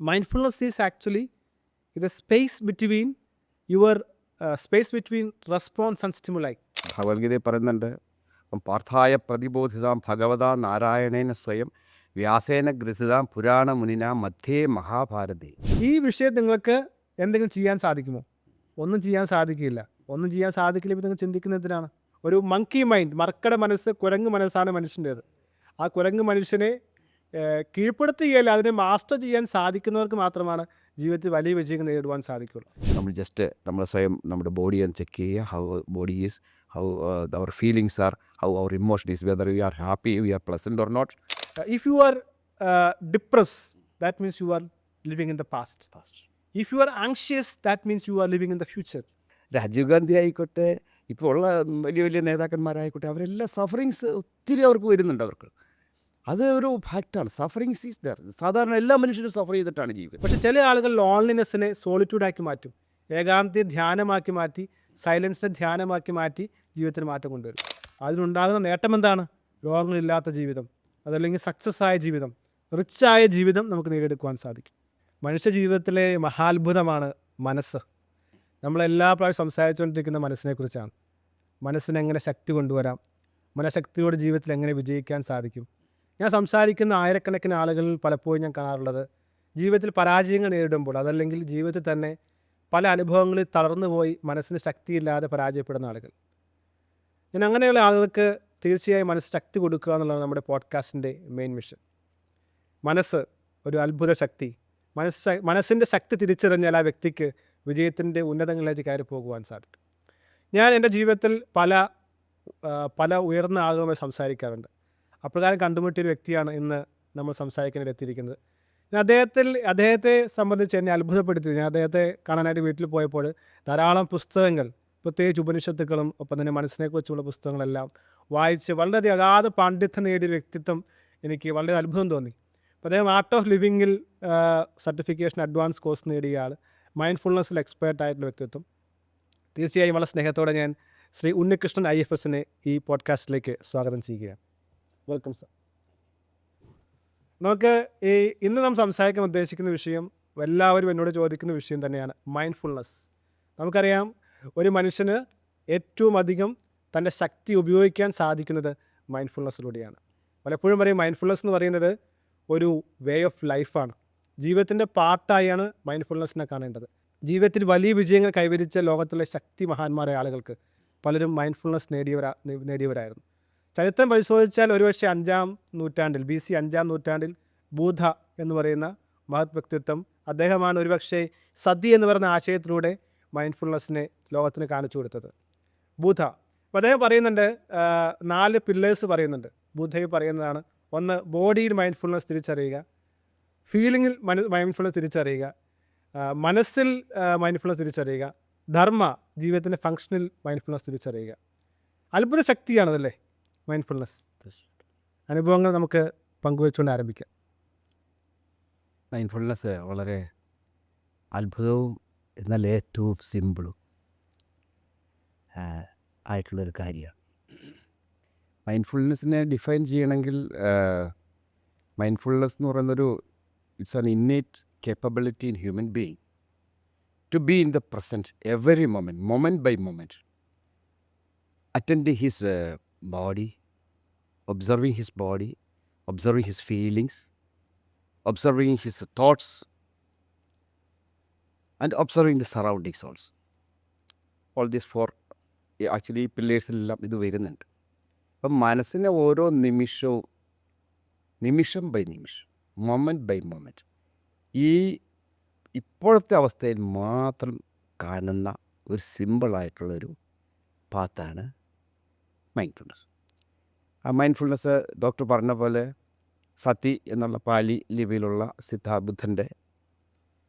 mindfulness is actually the space between your uh, space between response and stimuli. ഭഗവത്ഗീതയിൽ പറയുന്നുണ്ട് പാർത്ഥായ പ്രതിബോധിതാം ഭഗവത നാരായണേന സ്വയം വ്യാസേന ഗ്രഥിതാം പുരാണ മുനിന മധ്യേ മഹാഭാരതി. ഈ വിഷയം നിങ്ങൾക്ക് എന്തെങ്കിലും ചെയ്യാൻ സാധിക്കുമോ? ഒന്നും ചെയ്യാൻ സാധിക്കില്ല. ഒന്നും ചെയ്യാൻ സാധിക്കില്ല ഇപ്പം നിങ്ങൾ ചിന്തിക്കുന്നതിനാണ് ഒരു മങ്കി മൈൻഡ് മർക്കട മനസ്സ് കുരങ്ങ് മനസ്സാണ് മനുഷ്യന്റേത്. ആ കുരങ്ങ് മനുഷ്യനെ കീഴ്പ്പെടുത്തുകയല്ല അതിനെ മാസ്റ്റർ ചെയ്യാൻ സാധിക്കുന്നവർക്ക് മാത്രമാണ് ജീവിതത്തിൽ വലിയ വിജയം നേടുവാൻ സാധിക്കുള്ളൂ നമ്മൾ ജസ്റ്റ് നമ്മൾ സ്വയം നമ്മുടെ ബോഡി ഒന്ന് ചെക്ക് ചെയ്യുക how body is how our feelings are how our emotion is whether we are happy we are pleasant or not if you are depress that means you are living in the past if you are anxious that means you are living in the future Rajiv Gandhi ആയിക്കോട്ടെ ഇപ്പോൾ ഉള്ള വലിയ വലിയ നേതാക്കന്മാരായിക്കോട്ടെ അവരെല്ലാം sufferings ഒത്തിരി അവർക്ക് വരുന്നുണ്ട് അവർക്ക്. അത് ഒരു ഫാക്റ്റാണ്. സഫറിങ് സീസ് ദർ സാധാരണ എല്ലാ മനുഷ്യരും സഫർ ചെയ്തിട്ടാണ് ജീവിക്കുന്നത്. പക്ഷേ ചില ആളുകൾ ലോൺലിനെസ്സിനെ സോളിറ്റ്യൂഡാക്കി മാറ്റും. ഏകാന്തി ധ്യാനമാക്കി മാറ്റി സൈലൻസിനെ ധ്യാനമാക്കി മാറ്റി ജീവിതത്തിന് മാറ്റം കൊണ്ടുവരും. അതിനുണ്ടാകുന്ന നേട്ടം എന്താണ്? രോഗങ്ങളില്ലാത്ത ജീവിതം അതല്ലെങ്കിൽ സക്സസ് ആയ ജീവിതം റിച്ചായ ജീവിതം നമുക്ക് നേടിയെടുക്കുവാൻ സാധിക്കും. മനുഷ്യ ജീവിതത്തിലെ മഹാത്ഭുതമാണ് മനസ്സ്. നമ്മളെല്ലാ പ്രാവശ്യം സംസാരിച്ചുകൊണ്ടിരിക്കുന്ന മനസ്സിനെക്കുറിച്ചാണ്. മനസ്സിനെങ്ങനെ ശക്തി കൊണ്ടുവരാം? മനഃശക്തിയോടെ ജീവിതത്തിൽ എങ്ങനെ വിജയിക്കാൻ സാധിക്കും? ഞാൻ സംസാരിക്കുന്ന ആയിരക്കണക്കിന് ആളുകളിൽ പലപ്പോഴും ഞാൻ കാണാറുള്ളത്. ജീവിതത്തിൽ പരാജയങ്ങൾ നേരിടുമ്പോൾ അതല്ലെങ്കിൽ ജീവിതത്തിൽ തന്നെ പല അനുഭവങ്ങളിൽ തളർന്നു പോയി മനസ്സിന് ശക്തിയില്ലാതെ പരാജയപ്പെടുന്ന ആളുകൾ. ഞാൻ അങ്ങനെയുള്ള ആളുകൾക്ക് തീർച്ചയായും മനസ്സ് ശക്തി കൊടുക്കുക എന്നുള്ളതാണ് നമ്മുടെ പോഡ്കാസ്റ്റിന്റെ മെയിൻ മിഷൻ മനസ്സ് ഒരു അത്ഭുത ശക്തി. മനസ്സ് മനസ്സിന്റെ ശക്തി തിരിച്ചറിഞ്ഞാൽ ആ വ്യക്തിക്ക് വിജയത്തിന്റെ ഉന്നതങ്ങളിലേക്ക് കയറി പോകുവാൻ സാധിക്കും. ഞാൻ എന്റെ ജീവിതത്തിൽ പല പല ഉയർന്ന ആളുകളുമായി സംസാരിക്കാറുണ്ട്. അപ്രകാരം കണ്ടുമുട്ടിയ ഒരു വ്യക്തിയാണ് ഇന്ന് നമ്മൾ സംസാരിക്കാനായിട്ട് എത്തിയിരിക്കുന്നത് ഞാൻ അദ്ദേഹത്തിൽ അദ്ദേഹത്തെ സംബന്ധിച്ച് എന്നെ അത്ഭുതപ്പെടുത്തി. ഞാൻ അദ്ദേഹത്തെ കാണാനായിട്ട് വീട്ടിൽ പോയപ്പോൾ ധാരാളം പുസ്തകങ്ങൾ പ്രത്യേകിച്ച് ഉപനിഷത്തുക്കളും ഒപ്പം തന്നെ മനസ്സിനെക്കുറിച്ചുള്ള പുസ്തകങ്ങളെല്ലാം വായിച്ച് വളരെയധികം അഗാധ പാണ്ഡിത്യം നേടിയ വ്യക്തിത്വം എനിക്ക് വളരെ അത്ഭുതം തോന്നി. അപ്പോൾ അദ്ദേഹം ആർട്ട് ഓഫ് ലിവിങ്ങിൽ സർട്ടിഫിക്കേഷൻ അഡ്വാൻസ് കോഴ്സ് നേടിയ ആൾ മൈൻഡ്ഫുൾനെസ്സിൽ എക്സ്പേർട്ട് ആയിട്ടുള്ള വ്യക്തിത്വം. തീർച്ചയായും വളരെ സ്നേഹത്തോടെ ഞാൻ ശ്രീ ഉണ്ണികൃഷ്ണൻ ഐ എഫ് എസിനെ ഈ പോഡ്കാസ്റ്റിലേക്ക് സ്വാഗതം ചെയ്യുകയാണ്. വെൽക്കം സർ നമുക്ക് ഈ ഇന്ന് നാം സംസാരിക്കാൻ ഉദ്ദേശിക്കുന്ന വിഷയം എല്ലാവരും എന്നോട് ചോദിക്കുന്ന വിഷയം തന്നെയാണ് മൈൻഡ്ഫുൾനെസ് നമുക്കറിയാം ഒരു മനുഷ്യന് ഏറ്റവും അധികം തന്റെ ശക്തി ഉപയോഗിക്കാൻ സാധിക്കുന്നത് മൈൻഡ്ഫുൾനെസ്സിലൂടെയാണ് പലപ്പോഴും പറയും മൈൻഡ്ഫുൾനെസ് എന്ന് പറയുന്നത് ഒരു വേ ഓഫ് ലൈഫാണ് ജീവിതത്തിന്റെ പാർട്ടായാണ് മൈൻഡ്ഫുൾനെസ്സിനെ കാണേണ്ടത്. ജീവിതത്തിൽ വലിയ വിജയങ്ങൾ കൈവരിച്ച ലോകത്തിലെ ശക്തി മഹാന്മാരായ ആളുകൾക്ക് പലരും മൈൻഡ്ഫുൾനെസ് നേടിയവരാ നേടിയവരായിരുന്നു. ചരിത്രം പരിശോധിച്ചാൽ ഒരുപക്ഷെ അഞ്ചാം നൂറ്റാണ്ടിൽ ബി സി അഞ്ചാം നൂറ്റാണ്ടിൽ ബൂധ എന്ന് പറയുന്ന മഹത് വ്യക്തിത്വം അദ്ദേഹമാണ് ഒരുപക്ഷെ സതി എന്ന് പറയുന്ന ആശയത്തിലൂടെ മൈൻഡ്ഫുൾനെസ്സിനെ ലോകത്തിന് കാണിച്ചു കൊടുത്തത്. ബുധ അദ്ദേഹം പറയുന്നുണ്ട് നാല് പില്ലേഴ്സ് പറയുന്നുണ്ട്. ബുദ്ധയിൽ പറയുന്നതാണ്. ഒന്ന് ബോഡിയിൽ മൈൻഡ്ഫുൾനെസ് തിരിച്ചറിയുക. ഫീലിങ്ങിൽ മന മൈൻഡ്ഫുൾനെസ് തിരിച്ചറിയുക. മനസ്സിൽ മൈൻഡ്ഫുൾനെസ് തിരിച്ചറിയുക. ധർമ്മ ജീവിതത്തിന്റെ ഫങ്ഷനിൽ മൈൻഡ്ഫുൾനെസ് തിരിച്ചറിയുക. അത്ഭുത ശക്തിയാണതല്ലേ? മൈൻഡ്ഫുൾനെസ് അനുഭവങ്ങൾ നമുക്ക് പങ്കുവെച്ചുകൊണ്ട് ആരംഭിക്കാം. മൈൻഡ്ഫുൾനെസ് വളരെ അത്ഭുതവും എന്നാൽ ഏറ്റവും സിമ്പിളും ആയിട്ടുള്ളൊരു കാര്യമാണ്. മൈൻഡ്ഫുൾനെസ്സിനെ ഡിഫൈൻ ചെയ്യണമെങ്കിൽ മൈൻഡ്ഫുൾനെസ് എന്ന് പറയുന്നൊരു it's an innate capability in human being to be in the present every moment moment by moment attend his body observing his body observing his feelings observing his thoughts and observing the surroundings also. All these four actually പില്ലേഴ്സിലെല്ലാം ഇത് വരുന്നുണ്ട് അപ്പം മനസ്സിനെ ഓരോ നിമിഷവും നിമിഷം by നിമിഷം moment by moment ഈ ഇപ്പോഴത്തെ അവസ്ഥയിൽ മാത്രം കാണുന്ന ഒരു സിമ്പിളായിട്ടുള്ളൊരു പാത്താണ് മൈൻഡ്ഫുൾനെസ് ആ മൈൻഡ്ഫുൾനെസ് ഡോക്ടർ പറഞ്ഞ പോലെ സതി എന്നുള്ള പാലി ലിപിയിലുള്ള സിദ്ധാബുദ്ധന്റെ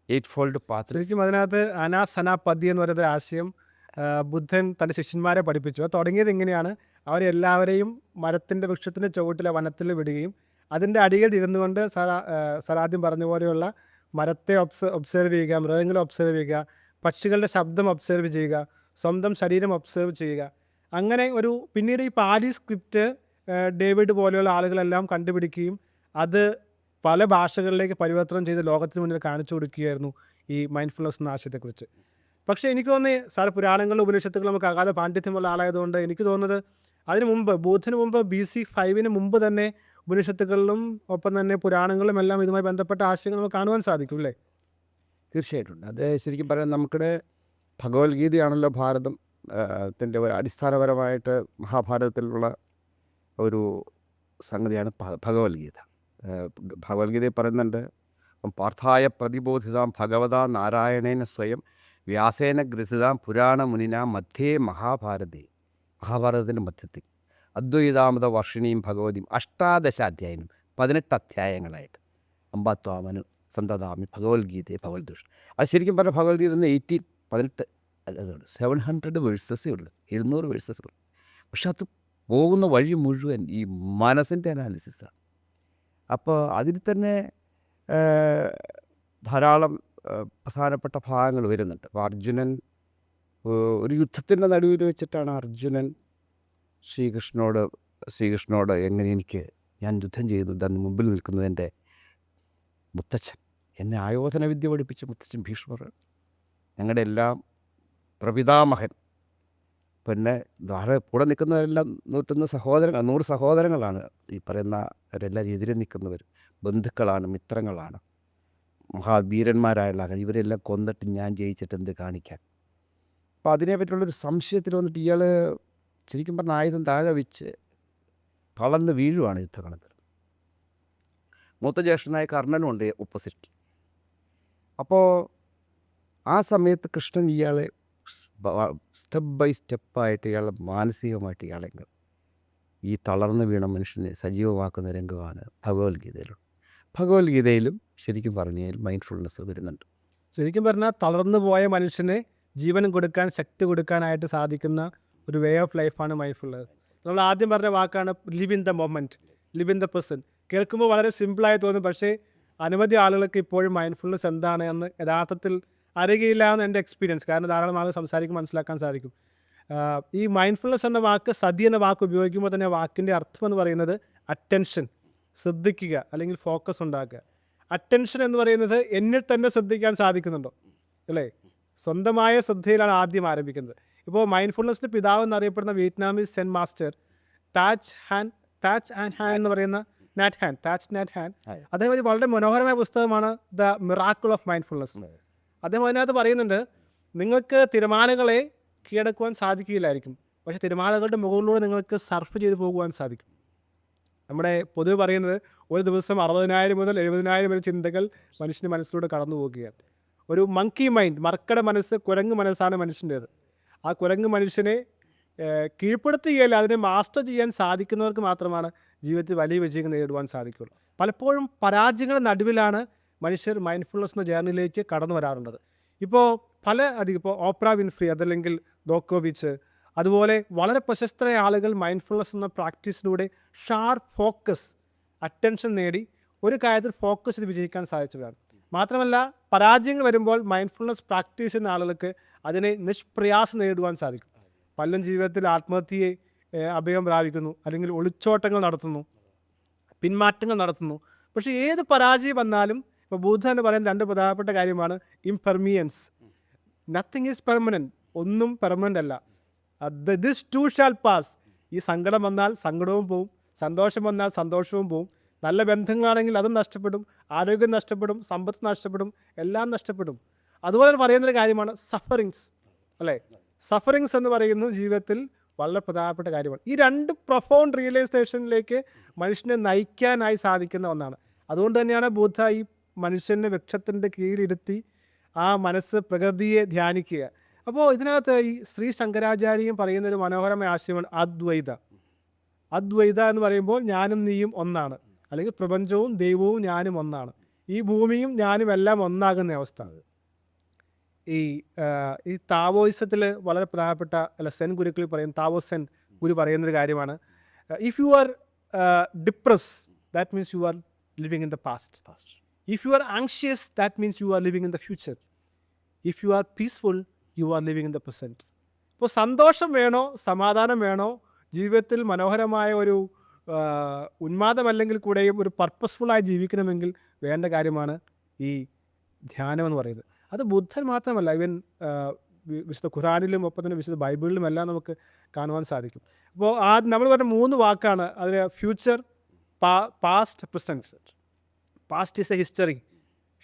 എയ്റ്റ് ഫോൾഡ് പാത്ര ശരിക്കും അതിനകത്ത് അനാസന പതി എന്ന് പറയുന്ന ആശയം ബുദ്ധൻ തന്റെ ശിഷ്യന്മാരെ പഠിപ്പിച്ചു. തുടങ്ങിയത് ഇങ്ങനെയാണ്. അവരെല്ലാവരെയും മരത്തിന്റെ വൃക്ഷത്തിന്റെ ചുവട്ടിലെ വനത്തിൽ വിടുകയും അതിന്റെ അടിയിൽ ഇരുന്നു കൊണ്ട് ആ, സരാദ്യം പറഞ്ഞ പോലെയുള്ള മരത്തെ ഒബ്സ ഒബ്സർവ് ചെയ്യുക മൃഗങ്ങളെ ഒബ്സർവ് ചെയ്യുക പക്ഷികളുടെ ശബ്ദം ഒബ്സർവ് ചെയ്യുക സ്വന്തം ശരീരം ഒബ്സർവ് ചെയ്യുക അങ്ങനെ ഒരു പിന്നീട് ഈ പാലി സ്ക്രിപ്റ്റ് ഡേവിഡ് പോലെയുള്ള ആളുകളെല്ലാം കണ്ടുപിടിക്കുകയും അത് പല ഭാഷകളിലേക്ക് പരിവർത്തനം ചെയ്ത് ലോകത്തിന് മുന്നിൽ കാണിച്ചു കൊടുക്കുകയായിരുന്നു ഈ മൈൻഡ്ഫുൾനെസ് എന്ന ആശയത്തെക്കുറിച്ച്. പക്ഷേ എനിക്ക് തോന്നി സാർ പുരാണങ്ങളിലും ഉപനിഷത്തുകളും നമുക്ക് അഗാധ പാണ്ഡിത്യമുള്ള ആളായതുകൊണ്ട് എനിക്ക് തോന്നുന്നത് അതിനു മുമ്പ് ബൂത്തിന് മുമ്പ് ബി സി ഫൈവിന് മുമ്പ് തന്നെ ഉപനിഷത്തുകളിലും ഒപ്പം തന്നെ പുരാണങ്ങളും എല്ലാം ഇതുമായി ബന്ധപ്പെട്ട ആശയങ്ങൾ നമുക്ക് കാണുവാൻ സാധിക്കും അല്ലേ? തീർച്ചയായിട്ടും. അത് ശരിക്കും പറയാൻ നമുക്കിടെ ഭഗവത്ഗീതയാണല്ലോ ഭാരതം. ത്തിന്റെ ഒരു അടിസ്ഥാനപരമായിട്ട് മഹാഭാരതത്തിലുള്ള ഒരു സംഗതിയാണ് ഭഗവത്ഗീത. ഭഗവത്ഗീതയിൽ പറയുന്നുണ്ട് പാർത്ഥായ പ്രതിബോധിതാം ഭഗവതാ നാരായണേന സ്വയം വ്യാസേന ഗ്രഥിതാം പുരാണ മുനിന മധ്യേ മഹാഭാരതേ മഹാഭാരതത്തിന്റെ മധ്യത്തിൽ. അദ്വൈതാമത വർഷിണിയും ഭഗവതിയും അഷ്ടാദശാധ്യായനും പതിനെട്ട് അധ്യായങ്ങളായിട്ട് അമ്പാത്വാമനു സന്തതാമി ഭഗവത്ഗീതയെ ഭഗവത്ദൂഷ് അത് ശരിക്കും പറഞ്ഞാൽ ഭഗവത്ഗീത എയ്റ്റീൻ പതിനെട്ട് അതുകൊണ്ട് സെവൻ ഹൺഡ്രഡ് വേഴ്സസേ ഉള്ളൂ. എഴുന്നൂറ് വേഴ്സസ് ഉള്ളൂ. പക്ഷെ അത് പോകുന്ന വഴി മുഴുവൻ ഈ മനസ്സിന്റെ അനാലിസിസാണ് അപ്പോൾ അതിൽ തന്നെ ധാരാളം പ്രധാനപ്പെട്ട ഭാഗങ്ങൾ വരുന്നുണ്ട്. അപ്പോൾ അർജുനൻ ഒരു യുദ്ധത്തിന്റെ നടുവിൽ വെച്ചിട്ടാണ് അർജുനൻ ശ്രീകൃഷ്ണനോട് ശ്രീകൃഷ്ണനോട് എങ്ങനെ എനിക്ക് ഞാൻ യുദ്ധം ചെയ്തു അതിന് മുമ്പിൽ നിൽക്കുന്നത് എന്റെ മുത്തച്ഛൻ. എന്നെ ആയോധന വിദ്യ പഠിപ്പിച്ച മുത്തച്ഛൻ ഭീഷ്മർ. ഞങ്ങളുടെ എല്ലാം പ്രപിതാമഹൻ. പിന്നെ ധാരാ കൂടെ നിൽക്കുന്നവരെല്ലാം നൂറ്റൊന്ന് സഹോദരങ്ങൾ നൂറ് സഹോദരങ്ങളാണ് ഈ പറയുന്ന അവരെല്ലാം എതിരെ നിൽക്കുന്നവർ ബന്ധുക്കളാണ് മിത്രങ്ങളാണ്. മഹാവീരന്മാരായുള്ള ആൾക്കാർ ഇവരെല്ലാം കൊന്നിട്ട് ഞാൻ ജയിച്ചിട്ട് എന്ത് കാണിക്കാൻ? അപ്പോൾ അതിനെപ്പറ്റിയുള്ളൊരു സംശയത്തിൽ വന്നിട്ട് ഇയാൾ ശരിക്കും പറഞ്ഞ ആയുധം താഴെ വെച്ച് തളർന്ന് വീഴുവാണ് യുദ്ധകളത്തിൽ മൂത്ത ജ്യേഷ്ഠനായ കർണനുണ്ട് ഓപ്പോസിറ്റ് അപ്പോൾ ആ സമയത്ത് കൃഷ്ണൻ ഇയാളെ സ്റ്റെപ്പ് ബൈ സ്റ്റെപ്പായിട്ട് ഇയാളെ മാനസികമായിട്ട് ഇയാളെ ഈ തളർന്നു വീണ മനുഷ്യനെ സജീവമാക്കുന്ന രംഗമാണ് ഭഗവത്ഗീതയിലുള്ളത്. ഭഗവത്ഗീതയിലും ശരിക്കും പറഞ്ഞാൽ മൈൻഡ്ഫുൾനെസ് വരുന്നുണ്ട്. ശരിക്കും പറഞ്ഞാൽ തളർന്നു പോയ മനുഷ്യന് ജീവൻ കൊടുക്കാൻ ശക്തി കൊടുക്കാനായിട്ട് സാധിക്കുന്ന ഒരു വേ ഓഫ് ലൈഫാണ് മൈൻഡ്ഫുൾനെസ് നമ്മൾ ആദ്യം പറഞ്ഞ വാക്കാണ് live in the moment live in the present കേൾക്കുമ്പോൾ വളരെ സിമ്പിളായി തോന്നും പക്ഷേ അനവധി ആളുകൾക്ക് ഇപ്പോഴും മൈൻഡ്ഫുൾനെസ് എന്താണ് എന്ന് യഥാർത്ഥത്തിൽ അറിയുകയില്ല എന്ന് എന്റെ എക്സ്പീരിയൻസ് കാരണം ധാരാളം ആളുകൾ സംസാരിക്കുമ്പോൾ മനസ്സിലാക്കാൻ സാധിക്കും. ഈ മൈൻഡ്ഫുൾനെസ് എന്ന വാക്ക് സതി എന്ന വാക്ക് ഉപയോഗിക്കുമ്പോൾ തന്നെ വാക്കിന്റെ അർത്ഥം എന്ന് പറയുന്നത് അറ്റൻഷൻ ശ്രദ്ധിക്കുക അല്ലെങ്കിൽ ഫോക്കസ് ഉണ്ടാക്കുക. അറ്റൻഷൻ എന്ന് പറയുന്നത് എന്നിൽ തന്നെ ശ്രദ്ധിക്കാൻ സാധിക്കുന്നുണ്ടോ? അല്ലേ? സ്വന്തമായ ശ്രദ്ധയിലാണ് ആദ്യം ആരംഭിക്കുന്നത്. ഇപ്പോൾ മൈൻഡ്ഫുൾനെസ്സിന്റെ പിതാവ് എന്നറിയപ്പെടുന്ന Vietnamese Zen master Thich Hanh Thich and Hanh എന്ന് പറയുന്ന Nhat Hanh Thich Nhat Hanh. അതേപോലെ അദ്ദേഹം വളരെ മനോഹരമായ പുസ്തകമാണ് ദ മിറാക്കിൾ ഓഫ് മൈൻഡ്ഫുൾനെസ് അദ്ദേഹം അതിനകത്ത് പറയുന്നുണ്ട് നിങ്ങൾക്ക് തിരമാലകളെ കീഴടക്കുവാൻ സാധിക്കില്ലായിരിക്കും പക്ഷേ തിരമാലകളുടെ മുകളിലൂടെ നിങ്ങൾക്ക് സർഫ് ചെയ്ത് പോകുവാൻ സാധിക്കും. നമ്മുടെ പൊതുവെ പറയുന്നത് ഒരു ദിവസം അറുപതിനായിരം മുതൽ എഴുപതിനായിരം വരെ ചിന്തകൾ മനുഷ്യന്റെ മനസ്സിലൂടെ കടന്നു പോകുകയാണ്. ഒരു മങ്കി മൈൻഡ് മർക്കട മനസ്സ് കുരങ്ങ് മനസ്സാണ് മനുഷ്യന്റേത്. ആ കുരങ്ങ് മനുഷ്യനെ കീഴ്പ്പെടുത്തുകയല്ല അതിനെ മാസ്റ്റർ ചെയ്യാൻ സാധിക്കുന്നവർക്ക് മാത്രമാണ് ജീവിതത്തിൽ വലിയ വിജയങ്ങൾ നേടുവാൻ സാധിക്കുകയുള്ളൂ. പലപ്പോഴും പരാജയങ്ങളുടെ നടുവിലാണ് മനുഷ്യർ മൈൻഡ്ഫുൾനെസ് എന്ന ജേർണിയിലേക്ക് കടന്നു വരാറുള്ളത് ഇപ്പോൾ പല അധികം ഇപ്പോൾ ഓപ്ര വിൻഫ്രി അതല്ലെങ്കിൽ ഡോക്കോവിച്ച് അതുപോലെ വളരെ പ്രശസ്തരായ ആളുകൾ മൈൻഡ്ഫുൾനെസ് എന്ന പ്രാക്ടീസിലൂടെ ഷാർപ്പ് ഫോക്കസ് അറ്റൻഷൻ നേടി ഒരു കാര്യത്തിൽ ഫോക്കസ് ചെയ്ത് വിജയിക്കാൻ സാധിച്ചവരാണ്. മാത്രമല്ല പരാജയങ്ങൾ വരുമ്പോൾ മൈൻഡ്ഫുൾനെസ് പ്രാക്ടീസ് ചെയ്യുന്ന ആളുകൾക്ക് അതിനെ നിഷ്പ്രയാസം നേടുവാൻ സാധിക്കും. പലരും ജീവിതത്തിൽ ആത്മഹത്യയെ അഭയം പ്രാപിക്കുന്നു അല്ലെങ്കിൽ ഒളിച്ചോട്ടങ്ങൾ നടത്തുന്നു പിന്മാറ്റങ്ങൾ നടത്തുന്നു. പക്ഷേ ഏത് പരാജയം വന്നാലും ഇപ്പോൾ ബുദ്ധ എന്ന് പറയുന്ന രണ്ട് പ്രധാനപ്പെട്ട കാര്യമാണ് ഇംപെർമിയൻസ് നത്തിങ് ഈസ് പെർമനന്റ് ഒന്നും പെർമനന്റ് അല്ല. ദിസ് ടു ഷാൽ പാസ് ഈ സങ്കടം വന്നാൽ സങ്കടവും പോവും. സന്തോഷം വന്നാൽ സന്തോഷവും പോവും. നല്ല ബന്ധങ്ങളാണെങ്കിൽ അതും നഷ്ടപ്പെടും. ആരോഗ്യം നഷ്ടപ്പെടും. സമ്പത്ത് നഷ്ടപ്പെടും. എല്ലാം നഷ്ടപ്പെടും. അതുപോലെ പറയുന്നൊരു കാര്യമാണ് സഫറിങ്സ് അല്ലേ? സഫറിങ്സ് എന്ന് പറയുന്നു ജീവിതത്തിൽ വളരെ പ്രധാനപ്പെട്ട കാര്യമാണ്. ഈ രണ്ട് പ്രൊഫൗണ്ട് റിയലൈസേഷനിലേക്ക് മനുഷ്യനെ നയിക്കാനായി സാധിക്കുന്ന ഒന്നാണ്. അതുകൊണ്ട് തന്നെയാണ് ബുദ്ധ ഈ മനുഷ്യനെ വൃക്ഷത്തിന്റെ കീഴിലിരുത്തി ആ മനസ്സ് പ്രകൃതിയെ ധ്യാനിക്കുക. അപ്പോൾ ഇതിനകത്ത് ഈ ശ്രീ ശങ്കരാചാര്യം പറയുന്ന ഒരു മനോഹരമായ ആശയമാണ് അദ്വൈത. അദ്വൈത എന്ന് പറയുമ്പോൾ ഞാനും നീയും ഒന്നാണ്. അല്ലെങ്കിൽ പ്രപഞ്ചവും ദൈവവും ഞാനും ഒന്നാണ്. ഈ ഭൂമിയും ഞാനും എല്ലാം ഒന്നാകുന്ന അവസ്ഥ ഈ ഈ താവോയിസത്തിൽ വളരെ പ്രധാനപ്പെട്ട അല്ല സെൻ ഗുരുക്കളിൽ പറയും താവോ സെൻ ഗുരു പറയുന്നൊരു കാര്യമാണ്. If you are depress that means you are living in the past. If you are anxious, that means you are living in the future. If you are peaceful, you are living in the present. ഇപ്പോൾ സന്തോഷം വേണോ സമാധാനം വേണോ ജീവിതത്തിൽ മനോഹരമായ ഒരു ഉന്മാദമല്ലെങ്കിൽ കൂടെയും ഒരു പർപ്പസ്ഫുള്ളായി ജീവിക്കണമെങ്കിൽ വേണ്ട കാര്യമാണ് ഈ ധ്യാനം എന്ന് പറയുന്നത് അത് ബുദ്ധൻ മാത്രമല്ല ഇവൻ വിശുദ്ധ ഖുറാനിലും ഒപ്പം തന്നെ വിശുദ്ധ ബൈബിളിലും എല്ലാം നമുക്ക് കാണുവാൻ സാധിക്കും അപ്പോൾ ആ നമ്മൾ പറഞ്ഞ മൂന്ന് വാക്കാണ് അതിന് future past presence past is a history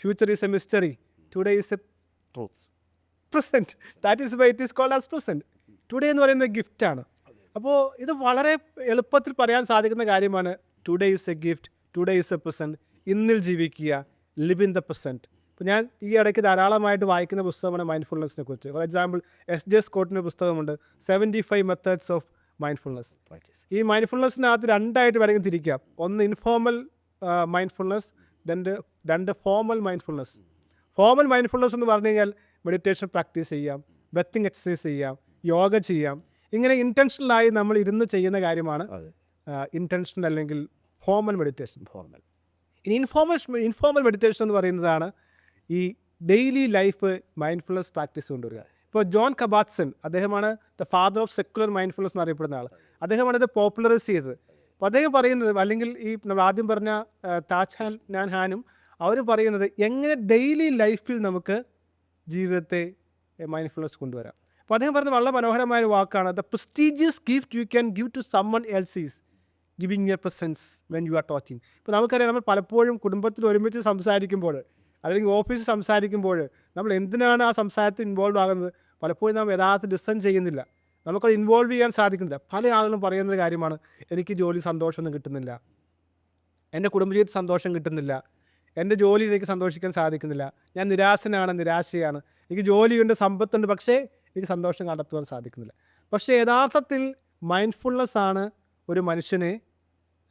future is a mystery today is a truth present that is why it is called as present today എന്ന് പറയുന്നത് ഗിഫ്റ്റാണ് അപ്പോൾ ഇത് വളരെ എളുപ്പത്തിൽ പറയാൻ സാധിക്കുന്ന കാര്യമാണ്. Today is a gift today is a present ഇന്നിൽ ജീവിക്കുക. ലിവ് ഇൻ ദ പ്രസന്റ് ഇപ്പോൾ ഞാൻ ഈ ഇടയ്ക്ക് ധാരാളമായിട്ട് വായിക്കുന്ന പുസ്തകമാണ് മൈൻഡ്ഫുൾനെസ്സിനെ കുറിച്ച് ഫോർ എക്സാമ്പിൾ എസ് ജെ സ്കോട്ടിന്റെ പുസ്തകമുണ്ട് seventy five methods of mindfulness ഈ മൈൻഡ്ഫുൾനെസ്സിനകത്ത് രണ്ടായിട്ട് വേണമെങ്കിൽ തിരിക്കാം. ഒന്ന് ഇൻഫോർമൽ മൈൻഡ്ഫുൾനെസ് രണ്ട് രണ്ട് ഫോമൽ മൈൻഡ്ഫുൾനെസ് ഫോമൽ മൈൻഡ്ഫുൾനെസ് എന്ന് പറഞ്ഞു കഴിഞ്ഞാൽ മെഡിറ്റേഷൻ പ്രാക്ടീസ് ചെയ്യാം ബ്രത്തിങ് എക്സസൈസ് ചെയ്യാം യോഗ ചെയ്യാം. ഇങ്ങനെ ഇന്റൻഷണലായി നമ്മൾ ഇരുന്ന് ചെയ്യുന്ന കാര്യമാണ് ഇന്റൻഷണൽ അല്ലെങ്കിൽ ഫോമൽ മെഡിറ്റേഷൻ ഫോർമൽ ഇനി ഇൻഫോമൽ ഇൻഫോമൽ മെഡിറ്റേഷൻ എന്ന് പറയുന്നതാണ് ഈ ഡെയിലി ലൈഫ് മൈൻഡ്ഫുൾനെസ് പ്രാക്ടീസ് കൊണ്ടുവരിക. ഇപ്പോൾ ജോൺ കബാത്സൺ അദ്ദേഹമാണ് the father of secular mindfulness എന്ന് അറിയപ്പെടുന്ന ആൾ അദ്ദേഹമാണ് ഇത് പോപ്പുലറൈസ് ചെയ്തത്. അപ്പോൾ അദ്ദേഹം പറയുന്നത് അല്ലെങ്കിൽ ഈ നമ്മൾ ആദ്യം പറഞ്ഞ താജ് ഹാൻ നാൻ ഹാനും അവർ പറയുന്നത് എങ്ങനെ ഡെയിലി ലൈഫിൽ നമുക്ക് ജീവിതത്തെ മൈൻഡ്ഫുൾനെസ് കൊണ്ടുവരാം. അപ്പോൾ അദ്ദേഹം പറഞ്ഞ വളരെ മനോഹരമായ ഒരു വാക്കാണ്. The prestigious gift you can give to someone else is giving your presence when you are talking ഇപ്പോൾ നമുക്കറിയാം നമ്മൾ പലപ്പോഴും കുടുംബത്തിൽ ഒരുമിച്ച് സംസാരിക്കുമ്പോൾ അല്ലെങ്കിൽ ഓഫീസിൽ സംസാരിക്കുമ്പോൾ നമ്മൾ എന്തിനാണ് ആ സംസാരത്തിൽ ഇൻവോൾവ് ആകുന്നത്? പലപ്പോഴും നാം യഥാർത്ഥ ഡിസൈൻ ചെയ്യുന്നില്ല. നമുക്കത് ഇൻവോൾവ് ചെയ്യാൻ സാധിക്കുന്നില്ല. പല ആളുകളും പറയുന്ന ഒരു കാര്യമാണ് എനിക്ക് ജോലി സന്തോഷമൊന്നും കിട്ടുന്നില്ല. എന്റെ കുടുംബജീവിത സന്തോഷം കിട്ടുന്നില്ല. എന്റെ ജോലി എനിക്ക് സന്തോഷിക്കാൻ സാധിക്കുന്നില്ല. ഞാൻ നിരാശനാണ് നിരാശയാണ്. എനിക്ക് ജോലിയുണ്ട് സമ്പത്തുണ്ട് പക്ഷേ എനിക്ക് സന്തോഷം കണ്ടെത്തുവാൻ സാധിക്കുന്നില്ല. പക്ഷേ യഥാർത്ഥത്തിൽ മൈൻഡ്ഫുൾനെസ് ആണ് ഒരു മനുഷ്യനെ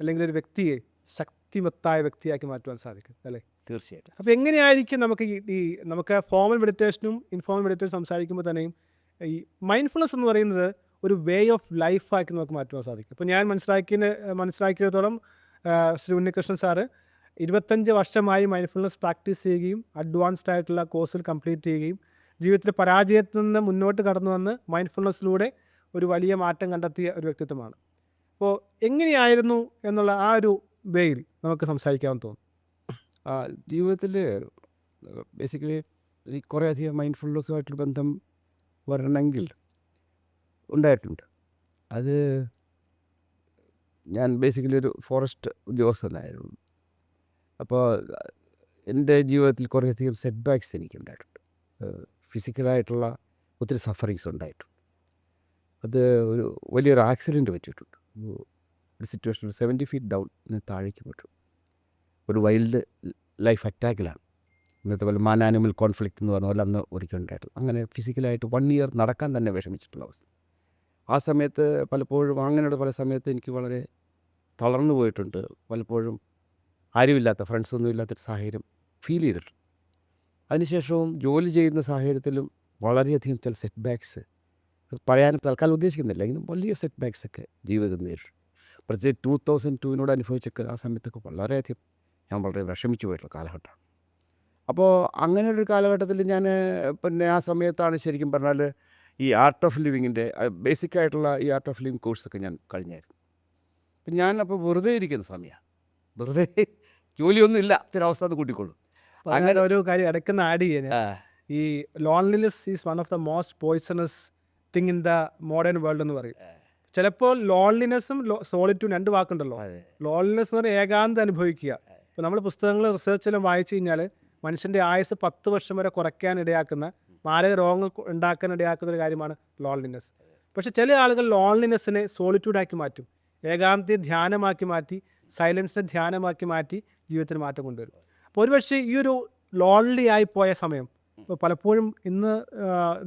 അല്ലെങ്കിൽ ഒരു വ്യക്തിയെ ശക്തിമത്തായ വ്യക്തിയാക്കി മാറ്റുവാൻ സാധിക്കും അല്ലേ? തീർച്ചയായിട്ടും. അപ്പോൾ എങ്ങനെയായിരിക്കും നമുക്ക് ഈ ഈ നമുക്ക് ഫോമൽ മെഡിറ്റേഷനും ഇൻഫോമൽ മെഡിറ്റേഷനും സംസാരിക്കുമ്പോൾ തന്നെയും ഈ മൈൻഡ്ഫുൾനെസ് എന്ന് പറയുന്നത് ഒരു വേ ഓഫ് ലൈഫാക്കി നമുക്ക് മാറ്റുവാൻ സാധിക്കും. ഇപ്പോൾ ഞാൻ മനസ്സിലാക്കിയ മനസ്സിലാക്കിയിടത്തോളം ശ്രീ ഉണ്ണികൃഷ്ണൻ സാറ് ഇരുപത്തഞ്ച് വർഷമായി മൈൻഡ്ഫുൾനെസ് പ്രാക്ടീസ് ചെയ്യുകയും അഡ്വാൻസ്ഡ് ആയിട്ടുള്ള കോഴ്സിൽ കംപ്ലീറ്റ് ചെയ്യുകയും ജീവിതത്തിലെ പരാജയത്തിൽ നിന്ന് മുന്നോട്ട് കടന്നു വന്ന് മൈൻഡ്ഫുൾനെസ്സിലൂടെ ഒരു വലിയ മാറ്റം കണ്ടെത്തിയ ഒരു വ്യക്തിത്വമാണ്. അപ്പോൾ എങ്ങനെയായിരുന്നു എന്നുള്ള ആ ഒരു വേയിൽ നമുക്ക് സംസാരിക്കാമെന്ന് തോന്നുന്നു. ജീവിതത്തിൽ ബേസിക്കലി ഈ കുറേ അധികം മൈൻഡ്ഫുൾനെസ്സുമായിട്ട് ബന്ധം വരണമെങ്കിൽ ഉണ്ടായിട്ടുണ്ട്. അത് ഞാൻ ബേസിക്കലി ഒരു ഫോറസ്റ്റ് ഉദ്യോഗസ്ഥനായിരുന്നു. അപ്പോൾ എന്റെ ജീവിതത്തിൽ കുറേയധികം സെറ്റ് ബാക്ക്സ് എനിക്കുണ്ടായിട്ടുണ്ട് ഫിസിക്കലായിട്ടുള്ള ഒത്തിരി സഫറിങ്സ് ഉണ്ടായിട്ടുണ്ട്. അത് ഒരു വലിയൊരു ആക്സിഡന്റ് പറ്റിയിട്ടുണ്ട്. ഒരു- സിറ്റുവേഷൻ സെവന്റി ഫീറ്റ് ഡൗൺ താഴേക്ക് പറ്റും ഒരു വൈൽഡ് ലൈഫ് അറ്റാക്കിലാണ് ഇന്നത്തെ പോലെ മാൻ ആനിമൽ കോൺഫ്ലിക്റ്റ് എന്ന് പറഞ്ഞ പോലെ അന്ന് ഒരിക്കലുണ്ടായിട്ടുള്ളത് അങ്ങനെ ഫിസിക്കലായിട്ട് വൺ ഇയർ നടക്കാൻ തന്നെ വിഷമിച്ചിട്ടുള്ള അവസ്ഥ. ആ സമയത്ത് പലപ്പോഴും അങ്ങനെയുള്ള പല സമയത്ത് എനിക്ക് വളരെ തളർന്നു പോയിട്ടുണ്ട്. പലപ്പോഴും ആരുമില്ലാത്ത ഫ്രണ്ട്സൊന്നും ഇല്ലാത്തൊരു സാഹചര്യം ഫീൽ ചെയ്തിട്ടുണ്ട്. അതിനുശേഷവും ജോലി ചെയ്യുന്ന സാഹചര്യത്തിലും വളരെയധികം ചില സെറ്റ് ബാക്ക്സ് പറയാൻ തൽക്കാലം ഉദ്ദേശിക്കുന്നില്ല. എങ്കിലും വലിയ സെറ്റ് ബാക്ക്സ് ഒക്കെ ജീവിതത്തിൽ നേരിട്ടു പ്രത്യേകിച്ച് ടൂ തൗസൻഡ് ടുവിനോട് അനുഭവിച്ചൊക്കെ ആ സമയത്തൊക്കെ വളരെയധികം ഞാൻ വളരെ വിഷമിച്ചു പോയിട്ടുള്ള കാലഘട്ടമാണ്. അപ്പോൾ അങ്ങനെ ഒരു കാലഘട്ടത്തിൽ ഞാൻ പിന്നെ ആ സമയത്താണ് ശരിക്കും പറഞ്ഞാൽ ഈ ആർട്ട് ഓഫ് ലിവിങ്ങിന്റെ ബേസിക് ആയിട്ടുള്ള ഈ ആർട്ട് ഓഫ് ലിവിങ് കോഴ്സൊക്കെ ഞാൻ കഴിഞ്ഞായിരുന്നു. അപ്പം ഞാൻ അപ്പോൾ വെറുതെ ഇരിക്കുന്ന സമയമാണ് വെറുതെ ജോലിയൊന്നും ഇല്ല അത്തരവസ്ഥ അത് കൂട്ടിക്കൊള്ളും അങ്ങനെ ഒരു കാര്യം ഇടയ്ക്കുന്ന ആഡ് ചെയ്യാൻ ഈ loneliness is one of the most poisonous thing in the modern world എന്ന് പറയും. ചിലപ്പോൾ ലോൺലിനെസ്സും സോളിറ്റ്യൂഡ് രണ്ട് വാക്കുണ്ടല്ലോ. ലോൺലിനെസ് എന്ന് പറഞ്ഞാൽ ഏകാന്തം അനുഭവിക്കുക. ഇപ്പോൾ നമ്മൾ പുസ്തകങ്ങൾ റിസർച്ചെല്ലാം വായിച്ചു കഴിഞ്ഞാൽ മനുഷ്യന്റെ ആയുസ് പത്ത് വർഷം വരെ കുറയ്ക്കാൻ ഇടയാക്കുന്ന മാരക രോഗങ്ങൾ ഉണ്ടാക്കാൻ ഇടയാക്കുന്ന ഒരു കാര്യമാണ് ലോൺലിനെസ് പക്ഷെ ചില ആളുകൾ ലോൺലിനെസ്സിനെ സോളിറ്റ്യൂഡാക്കി മാറ്റും. ഏകാന്തത്തെ ധ്യാനമാക്കി മാറ്റി സൈലൻസിനെ ധ്യാനമാക്കി മാറ്റി ജീവിതത്തിന് മാറ്റം കൊണ്ടുവരും. അപ്പോൾ ഒരുപക്ഷെ ഈ ഒരു ലോൺലി ആയി പോയ സമയം ഇപ്പോൾ പലപ്പോഴും ഇന്ന്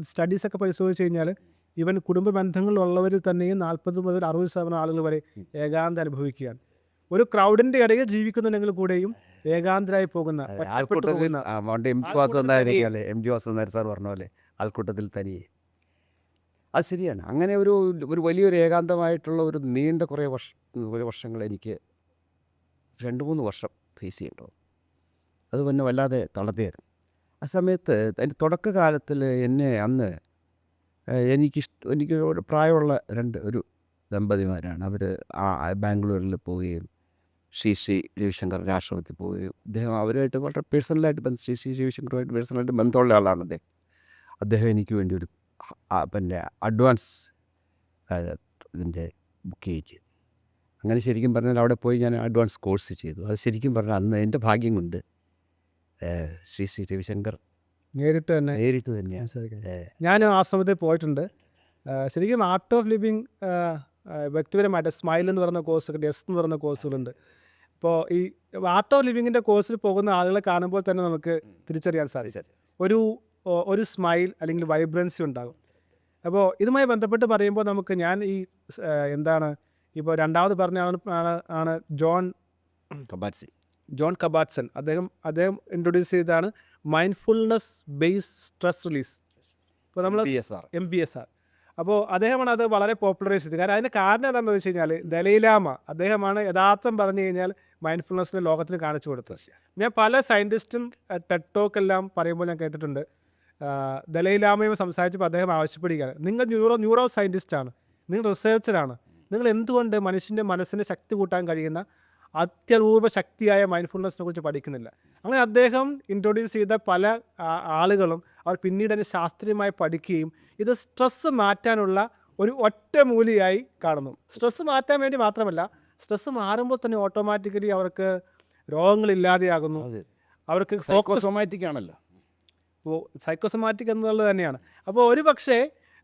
സ്റ്റഡീസൊക്കെ പരിശോധിച്ച് കഴിഞ്ഞാൽ ഇവൻ കുടുംബ ബന്ധങ്ങളിലുള്ളവരിൽ തന്നെയും നാൽപ്പത് മുതൽ അറുപത് ശതമാനം ആളുകൾ വരെ ഏകാന്തം അനുഭവിക്കുകയാണ്. ഒരു ക്രൗഡിന്റെ ഇടയിൽ ജീവിക്കുന്നുണ്ടെങ്കിൽ കൂടെയും ഏകാന്തരായി പോകുന്ന ഒറ്റപ്പെട്ടു ആൾക്കൂട്ടത്തിൽ പോകുന്ന ആ, പണ്ട് എം ജി വാസു ആൾക്കൂട്ടത്തിൽ എന്നായിരിക്കും M G Vasu Nair sir പറഞ്ഞ പോലെ. ആൾക്കൂട്ടത്തിൽ തനിയെ. അത് ശരിയാണ്. അങ്ങനെ ഒരു ഒരു വലിയൊരു ഏകാന്തമായിട്ടുള്ള ഒരു നീണ്ട കുറേ വർഷ കുറേ വർഷങ്ങൾ എനിക്ക് രണ്ട് മൂന്ന് വർഷം ഫേസ് ചെയ്യണ്ടോ അത് പിന്നെ വല്ലാതെ തളർത്തിയായിരുന്നു. ആ സമയത്ത് എന്റെ തുടക്കകാലത്തിൽ എന്നെ അന്ന് എനിക്കിഷ്ട എനിക്ക് പ്രായമുള്ള രണ്ട് ഒരു ദമ്പതിമാരാണ്. അവർ ആ ബാംഗ്ലൂരിൽ പോവുകയും ശ്രീ ശ്രീ രവിശങ്കർ രാഷ്ട്രപതി പോവുകയും അദ്ദേഹം അവരുമായിട്ട് വളരെ പേഴ്സണലായിട്ട് ബന്ധം ശ്രീ ശ്രീ രവിശങ്കറുമായിട്ട് പേഴ്സണലായിട്ട് ബന്ധമുള്ള ആളാണ് അദ്ദേഹം. അദ്ദേഹം എനിക്ക് വേണ്ടി ഒരു പിന്നെ അഡ്വാൻസ് ഇതിന്റെ ബുക്ക് ചെയ്തു. അങ്ങനെ ശരിക്കും പറഞ്ഞാൽ അവിടെ പോയി ഞാൻ അഡ്വാൻസ് കോഴ്സ് ചെയ്തു. അത് ശരിക്കും പറഞ്ഞാൽ അന്ന് എന്റെ ഭാഗ്യം കൊണ്ട് ശ്രീ ശ്രീ രവിശങ്കർ നേരിട്ട് തന്നെ നേരിട്ട് തന്നെയാണ് ഞാൻ ആശ്രമത്തിൽ പോയിട്ടുണ്ട്. ശരിക്കും ആർട്ട് ഓഫ് ലിവിങ് വ്യക്തിപരമായിട്ട് സ്മൈൽ എന്ന് പറയുന്ന കോഴ്സുകൾ എസ് എന്ന് പറയുന്ന കോഴ്സുകളുണ്ട്. ഇപ്പോൾ ഈ ആർട്ട് ഓഫ് ലിവിങ്ങിന്റെ കോഴ്സിൽ പോകുന്ന ആളുകളെ കാണുമ്പോൾ തന്നെ നമുക്ക് തിരിച്ചറിയാൻ സാധിച്ചത് ഒരു ഒരു സ്മൈൽ അല്ലെങ്കിൽ വൈബ്രൻസി ഉണ്ടാകും. അപ്പോൾ ഇതുമായി ബന്ധപ്പെട്ട് പറയുമ്പോൾ നമുക്ക് ഞാൻ ഈ എന്താണ് ഇപ്പോൾ രണ്ടാമത് പറഞ്ഞ ആണ് ആണ്- ജോൺ കബാറ്റ്സി. ജോൺ കബാറ്റ്സൺ. അദ്ദേഹം അദ്ദേഹം ഇൻട്രൊഡ്യൂസ് ചെയ്തതാണ് മൈൻഡ്ഫുൾനെസ് ബേസ് സ്ട്രെസ് റിലീസ് ഇപ്പോൾ നമ്മൾ എം ബി എസ് ആർ അപ്പോൾ അദ്ദേഹമാണ് അത് വളരെ പോപ്പുലറൈസ് ചെയ്തത്. കാരണം അതിന്റെ കാരണം എന്താണെന്ന് വെച്ച് കഴിഞ്ഞാൽ ദലൈലാമ അദ്ദേഹമാണ് യഥാർത്ഥം പറഞ്ഞു കഴിഞ്ഞാൽ മൈൻഡ്ഫുൾനെസ്സിനെ ലോകത്തിന് കാണിച്ചു കൊടുത്തത്. ഞാൻ പല സയന്റിസ്റ്റും ടെക്ടോക്ക് എല്ലാം പറയുമ്പോൾ ഞാൻ കേട്ടിട്ടുണ്ട്. ദലൈലാമയും സംസാരിച്ചപ്പോൾ അദ്ദേഹം ആവശ്യപ്പെടുകയാണ്. നിങ്ങൾ ന്യൂറോ ന്യൂറോ സയന്റിസ്റ്റാണ് നിങ്ങൾ റിസർച്ചറാണ് നിങ്ങൾ എന്തുകൊണ്ട് മനുഷ്യന്റെ മനസ്സിന് ശക്തി കൂട്ടാൻ കഴിയുന്ന അത്യപൂർവ ശക്തിയായ മൈൻഡ്ഫുൾനെസ്സിനെ കുറിച്ച് പഠിക്കുന്നില്ല? അങ്ങനെ അദ്ദേഹം ഇൻട്രൊഡ്യൂസ് ചെയ്ത പല ആളുകളും അവർ പിന്നീട് അതിനെ ശാസ്ത്രീയമായി പഠിക്കുകയും ഇത് സ്ട്രെസ്സ് മാറ്റാനുള്ള ഒരു ഒറ്റ ഒറ്റമൂലിയായി കാണുന്നു. സ്ട്രെസ്സ് മാറ്റാൻ വേണ്ടി മാത്രമല്ല സ്ട്രെസ്സ് മാറുമ്പോൾ തന്നെ ഓട്ടോമാറ്റിക്കലി അവർക്ക് രോഗങ്ങളില്ലാതെയാകുന്നു. അവർക്ക് സൈക്കോസൊമാറ്റിക് ആണല്ലോ. ഇപ്പോൾ സൈക്കോസൊമാറ്റിക് എന്നുള്ളത് തന്നെയാണ്. അപ്പോൾ ഒരു പക്ഷേ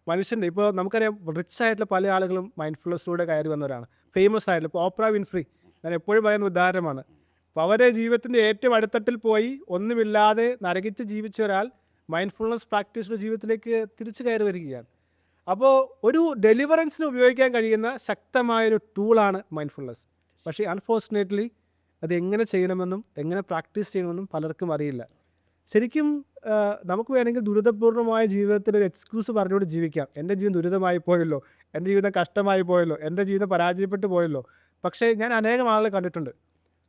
മനുഷ്യന്റെ ഇപ്പോൾ നമുക്കറിയാം റിച്ച് ആയിട്ടുള്ള പല ആളുകളും മൈൻഡ്ഫുൾനെസ്സിലൂടെ കയറി വന്നവരാണ്. ഫേമസ് ആയിട്ടുള്ള ഇപ്പോൾ ഓപ്ര വിൻഫ്രി ഞാൻ എപ്പോഴും പറയുന്ന ഉദാഹരണമാണ്. അപ്പോൾ അവരെ ജീവിതത്തിന്റെ ഏറ്റവും അടുത്തട്ടിൽ പോയി ഒന്നുമില്ലാതെ നരകിച്ച് ജീവിച്ച ഒരാൾ മൈൻഡ്ഫുൾനെസ് പ്രാക്ടീസിന്റെ ജീവിതത്തിലേക്ക് തിരിച്ചു കയറി വരികയാണ്. അപ്പോൾ ഒരു ഡെലിവറൻസിന് ഉപയോഗിക്കാൻ കഴിയുന്ന ശക്തമായൊരു ടൂളാണ് മൈൻഡ്ഫുൾനെസ് പക്ഷേ അൺഫോർച്ചുനേറ്റ്ലി അത് എങ്ങനെ ചെയ്യണമെന്നും എങ്ങനെ പ്രാക്ടീസ് ചെയ്യണമെന്നും പലർക്കും അറിയില്ല. ശരിക്കും നമുക്ക് വേണമെങ്കിൽ ദുരിതപൂർണമായ ജീവിതത്തിൽ ഒരു എക്സ്ക്യൂസ് പറഞ്ഞുകൊണ്ട് ജീവിക്കാം. എന്റെ ജീവിതം ദുരിതമായി പോയല്ലോ എന്റെ ജീവിതം കഷ്ടമായി പോയല്ലോ എന്റെ ജീവിതം പരാജയപ്പെട്ടു പോയല്ലോ. പക്ഷേ ഞാൻ അനേകം ആളുകളെ കണ്ടിട്ടുണ്ട്.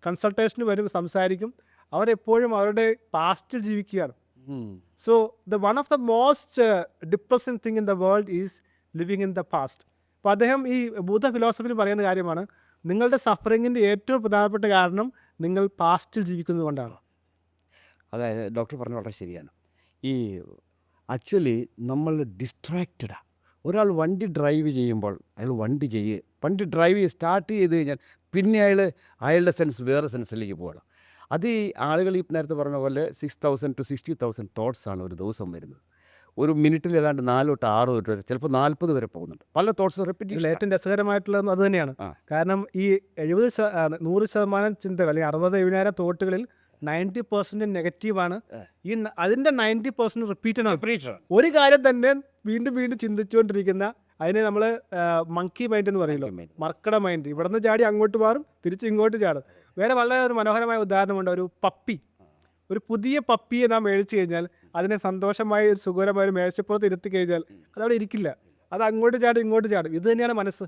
കൺസൾട്ടേഷന് വരും സംസാരിക്കും. അവരെപ്പോഴും അവരുടെ പാസ്റ്റ് ജീവിക്കുകയാണ്. So one of the most uh, depressing thing in the world is living in the past. അപ്പോൾ അദ്ദേഹം ഈ ബുദ്ധ ഫിലോസഫിയിൽ പറയുന്ന കാര്യമാണ് നിങ്ങളുടെ സഫറിങ്ങിന്റെ ഏറ്റവും പ്രധാനപ്പെട്ട കാരണം നിങ്ങൾ പാസ്റ്റിൽ ജീവിക്കുന്നത് കൊണ്ടാണ്. അതായത് ഡോക്ടർ പറഞ്ഞ വളരെ ശരിയാണ്. ഈ ആക്ച്വലി നമ്മൾ ഡിസ്ട്രാക്റ്റഡാണ് ഒരാൾ വണ്ടി ഡ്രൈവ് ചെയ്യുമ്പോൾ അയാൾ വണ്ടി ചെയ്യുക വണ്ടി ഡ്രൈവ് സ്റ്റാർട്ട് ചെയ്ത് കഴിഞ്ഞാൽ പിന്നെ അയാൾ അയാളുടെ സെൻസ് വേറെ സെൻസിലേക്ക് പോകണം അത് ഈ ആളുകൾ ഈ നേരത്തെ പറഞ്ഞ പോലെ six thousand to sixty thousand thoughts ആണ് ഒരു ദിവസം വരുന്നത്. ഒരു മിനിറ്റിൽ ഏതാണ്ട് നാല് തൊട്ട് ആറ് തൊട്ട് വരെ ചിലപ്പോൾ നാൽപ്പത് വരെ പോകുന്നുണ്ട്. പല തോട്ട്സ് റിപ്പീറ്റ് ഏറ്റവും രസകരമായിട്ടുള്ളത് അത് തന്നെയാണ്. കാരണം ഈ എഴുപത് നൂറ് ശതമാനം ചിന്തകൾ അല്ലെങ്കിൽ അറുപത് എഴുപതിനായിരം തോട്ടുകളിൽ നയന്റി പെർസെന്റ് നെഗറ്റീവാണ് ഈ അതിന്റെ നയന്റി പെർസെന്റ് റിപ്പീറ്റ് ആണ്. ഒരു കാര്യം തന്നെ വീണ്ടും വീണ്ടും ചിന്തിച്ചുകൊണ്ടിരിക്കുന്ന അതിനെ നമ്മൾ മങ്കി മൈൻഡ് എന്ന് പറയുമല്ലോ. മർക്കട മൈൻഡ് ഇവിടെ നിന്ന് ചാടി അങ്ങോട്ട് മാറും തിരിച്ച് ഇങ്ങോട്ട് ചാടും. വേറെ വളരെ ഒരു മനോഹരമായ ഉദാഹരണമുണ്ട്. ഒരു പപ്പി. ഒരു പുതിയ പപ്പിയെ നാം മേടിച്ചു കഴിഞ്ഞാൽ അതിനെ സന്തോഷമായി ഒരു സുഖകരമായ ഒരു മേശപ്പുറത്ത് ഇരുത്തി കഴിഞ്ഞാൽ അതവിടെ ഇരിക്കില്ല. അത് അങ്ങോട്ട് ചാടും ഇങ്ങോട്ട് ചാടും. ഇത് തന്നെയാണ് മനസ്സ്.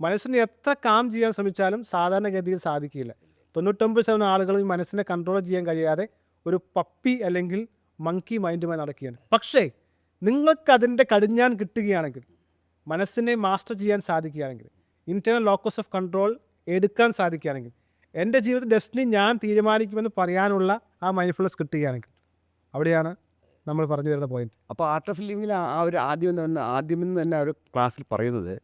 മനസ്സിന് എത്ര കാം ചെയ്യാൻ ശ്രമിച്ചാലും സാധാരണഗതിയിൽ സാധിക്കില്ല. തൊണ്ണൂറ്റൊമ്പത് ശതമാനം ആളുകൾ ഈ മനസ്സിനെ കൺട്രോൾ ചെയ്യാൻ കഴിയാതെ ഒരു പപ്പി അല്ലെങ്കിൽ മങ്കി മൈൻഡുമായി നടക്കുകയാണ്. പക്ഷേ നിങ്ങൾക്ക് അതിന്റെ കടിഞ്ഞാൻ കിട്ടുകയാണെങ്കിൽ മനസ്സിനെ മാസ്റ്റർ ചെയ്യാൻ സാധിക്കുകയാണെങ്കിൽ ഇന്റേർണൽ ലോക്കസ് ഓഫ് കൺട്രോൾ എടുക്കാൻ സാധിക്കുകയാണെങ്കിൽ എന്റെ ജീവിത ഡെസ്റ്റിനി ഞാൻ തീരുമാനിക്കുമെന്ന് പറയാനുള്ള ആ മൈൻഡ്ഫുൾനെസ് കിട്ടുകയാണെങ്കിൽ അവിടെയാണ് നമ്മൾ പറഞ്ഞു തരുന്ന പോയിന്റ് അപ്പോൾ ആർട്ട് ഓഫ് ലിവിങ്ങിൽ ആ ഒരു ആദ്യം തന്നെ ആദ്യം എന്ന് തന്നെ ഒരു ക്ലാസ്സിൽ പറയുന്നത്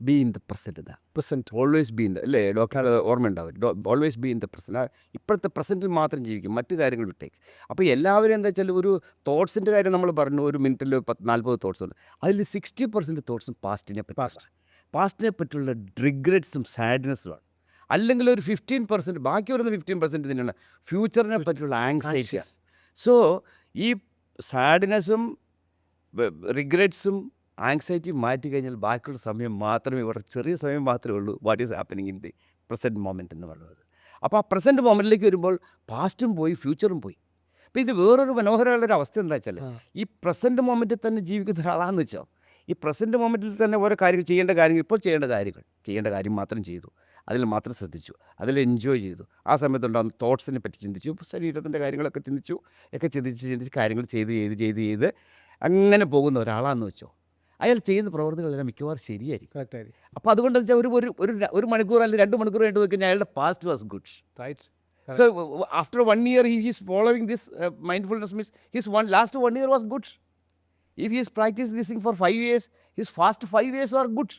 be in the present present always be in the അല്ലേ doctor ഓർമ്മയുണ്ടാവും. Always be in the present ഇപ്പോഴത്തെ പ്രസന്റിൽ മാത്രം ജീവിക്കും. മറ്റു കാര്യങ്ങൾ വിട്ടേക്ക്. അപ്പോൾ എല്ലാവരും എന്താ വെച്ചാൽ ഒരു തോട്ട്സിന്റെ കാര്യം നമ്മൾ പറഞ്ഞു. ഒരു മിനിറ്റിൽ പത്ത് നാൽപ്പത് തോട്ട്സ് ഉണ്ട് അതിൽ സിക്സ്റ്റി പെർസെന്റ് തോട്ട്സും പാസ്റ്റിനെ പറ്റി പാസ്റ്റിനെ പറ്റിയുള്ള റിഗ്രറ്റ്സും സാഡ്നെസ്സുമാണ് അല്ലെങ്കിൽ ഒരു ഫിഫ്റ്റീൻ പെർസെന്റ് ബാക്കി വരുന്ന ഫിഫ്റ്റീൻ പെർസെന്റ് തന്നെയാണ് ഫ്യൂച്ചറിനെ പറ്റിയുള്ള ആങ്സൈറ്റി സോ ഈ സാഡ്നെസ്സും റിഗ്രറ്റ്സും ആങ്സൈറ്റി മാറ്റി കഴിഞ്ഞാൽ ബാക്കിയുള്ള സമയം മാത്രമേ ഇവിടെ ചെറിയ സമയം മാത്രമേ ഉള്ളൂ. What is happening in the present moment എന്ന് പറയുന്നത്. അപ്പോൾ ആ പ്രസന്റ് മൊമെന്റിലേക്ക് വരുമ്പോൾ പാസ്റ്റും പോയി ഫ്യൂച്ചറും പോയി. അപ്പോൾ ഇത് വേറൊരു ഒരു അവസ്ഥ എന്താ വെച്ചാൽ ഈ പ്രസന്റ് മൊമെന്റിൽ തന്നെ ജീവിക്കുന്ന ഒരാളാണെന്ന് വെച്ചോ. ഈ പ്രസന്റ് മൊമെന്റിൽ തന്നെ ഓരോ കാര്യങ്ങൾ ചെയ്യേണ്ട കാര്യങ്ങൾ ഇപ്പോൾ ചെയ്യേണ്ട കാര്യങ്ങൾ ചെയ്യേണ്ട കാര്യം മാത്രം ചെയ്തു. അതിൽ മാത്രം ശ്രദ്ധിച്ചു. അതിൽ എൻജോയ് ചെയ്തു. ആ സമയത്തുണ്ടാകുന്ന തോട്ട്സിനെ പറ്റി ചിന്തിച്ചു. ശരീരത്തിന്റെ കാര്യങ്ങളൊക്കെ ചിന്തിച്ചു. ഒക്കെ ചിന്തിച്ച് ചിന്തിച്ച് കാര്യങ്ങൾ ചെയ്ത് ചെയ്ത് ചെയ്ത് ചെയ്ത് അങ്ങനെ പോകുന്ന ഒരാളാണെന്ന് വെച്ചോ. അയാൾ ചെയ്യുന്ന പ്രവർത്തികളെല്ലാം മിക്കവാറും ശരിയായിരിക്കും. കറക്റ്റായിരിക്കും അപ്പോൾ അതുകൊണ്ട് വെച്ചാൽ ഒരു ഒരു ഒരു ഒരു മണിക്കൂർ അല്ലെങ്കിൽ രണ്ട് മണിക്കൂർ കഴിഞ്ഞ് നോക്കി അയാളുടെ past was good right so after one year he he's following this mindfulness means his one last one year was good if was practice this for five years, his past five years are good.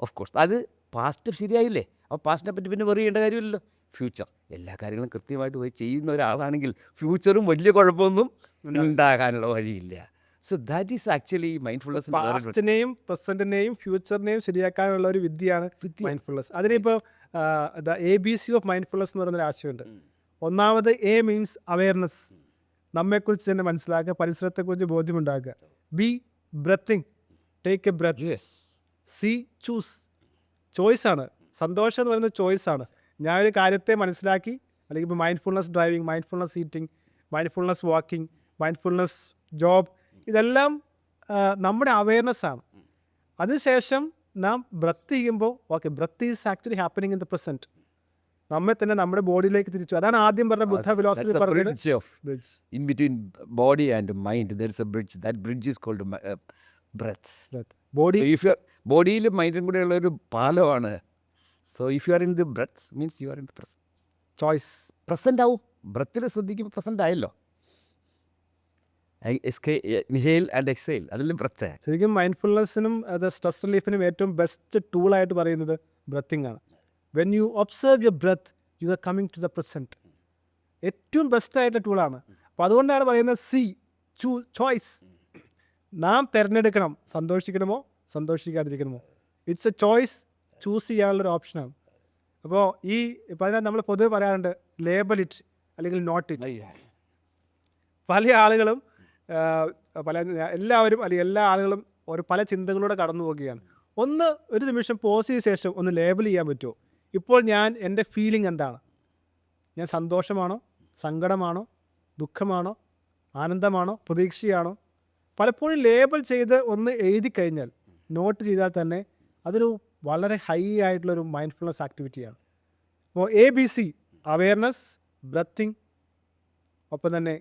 Of course, അത് past ശരിയായില്ലേ? അപ്പോൾ പാസ്റ്റിനെ പറ്റി പിന്നെ വെറി ചെയ്യേണ്ട കാര്യമില്ലല്ലോ. Future എല്ലാ കാര്യങ്ങളും കൃത്യമായിട്ട് പോയി ചെയ്യുന്ന ഒരാളാണെങ്കിൽ ഫ്യൂച്ചറും വലിയ കുഴപ്പമൊന്നും ഉണ്ടാകാനുള്ള വഴിയില്ല. So that is actually mindfulness പാസ്റ്റിനെയും പ്രസന്റിനെയും ഫ്യൂച്ചറിനെയും ശരിയാക്കാനുള്ള ഒരു വിദ്യയാണ് മൈൻഡ്ഫുൾനെസ് അതിനിപ്പോൾ A B C of mindfulness എന്ന് പറയുന്ന ഒരു ആശയമുണ്ട് ഒന്നാമത് എ മീൻസ് അവയർനെസ് നമ്മെക്കുറിച്ച് തന്നെ മനസ്സിലാക്കുക പരിസരത്തെക്കുറിച്ച് ബോധ്യമുണ്ടാക്കുക. B breathing take a breath C choose choice ആണ്. സന്തോഷം എന്ന് പറയുന്ന ചോയ്സ് ആണ്. ഞാനൊരു കാര്യത്തെ മനസ്സിലാക്കി അല്ലെങ്കിൽ ഇപ്പോൾ mindfulness driving mindfulness eating mindfulness walking mindfulness job ഇതെല്ലാം നമ്മുടെ അവയർനെസ് ആണ്. അതിനുശേഷം നാം ബ്രത്ത് ചെയ്യുമ്പോൾ okay breath is actually happening in the present നമ്മെ തന്നെ നമ്മുടെ ബോഡിയിലേക്ക് തിരിച്ചു. അതാണ് ആദ്യം പറഞ്ഞ ബുദ്ധ ഫിലോസഫി പറഞ്ഞത്. Bridge of body and mind body and mind. Bridge that bridge is breath. Breath. Body ബോഡിയിലും മൈൻഡും കൂടെയുള്ള ഒരു പാലമാണ് so if you are in the breath means you are in the present choice present ആവും. ബ്രത്തിൽ ശ്രദ്ധിക്കുമ്പോൾ present ആയല്ലോ. Inhale and exhale അതിലും breath ശരിക്കും മൈൻഡ്ഫുൾനെസ്സിനും അത് സ്ട്രെസ് റിലീഫിനും ഏറ്റവും ബെസ്റ്റ് ടൂളായിട്ട് പറയുന്നത് ബ്രത്തിങ് ആണ്. When you observe your breath you are coming to the present ഏറ്റവും ബെസ്റ്റായിട്ട് ടൂളാണ് അപ്പോൾ അതുകൊണ്ടാണ് പറയുന്നത് സി ചൂ ചോയ്സ് നാം തിരഞ്ഞെടുക്കണം. സന്തോഷിക്കണമോ? സന്തോഷിക്കാതിരിക്കണമോ? ഇറ്റ്സ് എ ചോയ്സ് ചൂസ് ചെയ്യാനുള്ളൊരു ഓപ്ഷനാണ് അപ്പോൾ ഈ ഇപ്പം അതിനകത്ത് നമ്മൾ പൊതുവെ പറയാറുണ്ട് ലേബൽ ഇറ്റ് അല്ലെങ്കിൽ നോട്ട് ഇറ്റ് പല ആളുകളും പല എല്ലാവരും അല്ലെങ്കിൽ എല്ലാ ആളുകളും ഒരു പല ചിന്തകളിലൂടെ കടന്നു പോവുകയാണ്. ഒന്ന് ഒരു നിമിഷം പോസ് ചെയ്ത ശേഷം ഒന്ന് ലേബൽ ചെയ്യാൻ പറ്റുമോ? ഇപ്പോൾ ഞാൻ എന്റെ ഫീലിംഗ് എന്താണ്? ഞാൻ സന്തോഷമാണോ? സങ്കടമാണോ? ദുഃഖമാണോ? ആനന്ദമാണോ? പ്രതീക്ഷയാണോ? പലപ്പോഴും ലേബൽ ചെയ്ത് ഒന്ന് എഴുതി കഴിഞ്ഞാൽ നോട്ട് ചെയ്താൽ തന്നെ അതൊരു വളരെ ഹൈ ആയിട്ടുള്ളൊരു മൈൻഡ്ഫുൾനെസ് ആക്ടിവിറ്റിയാണ് അപ്പോൾ A B C awareness breathing ഒപ്പം തന്നെ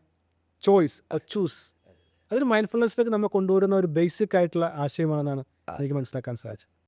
ചോയ്സ് ചൂസ് അതൊരു മൈൻഡ്ഫുൾനെസ്സിലേക്ക് നമ്മൾ കൊണ്ടുവരുന്ന ഒരു ബേസിക് ആയിട്ടുള്ള ആശയമാണെന്നാണ് എനിക്ക് മനസ്സിലാക്കാൻ സാധിച്ചത്.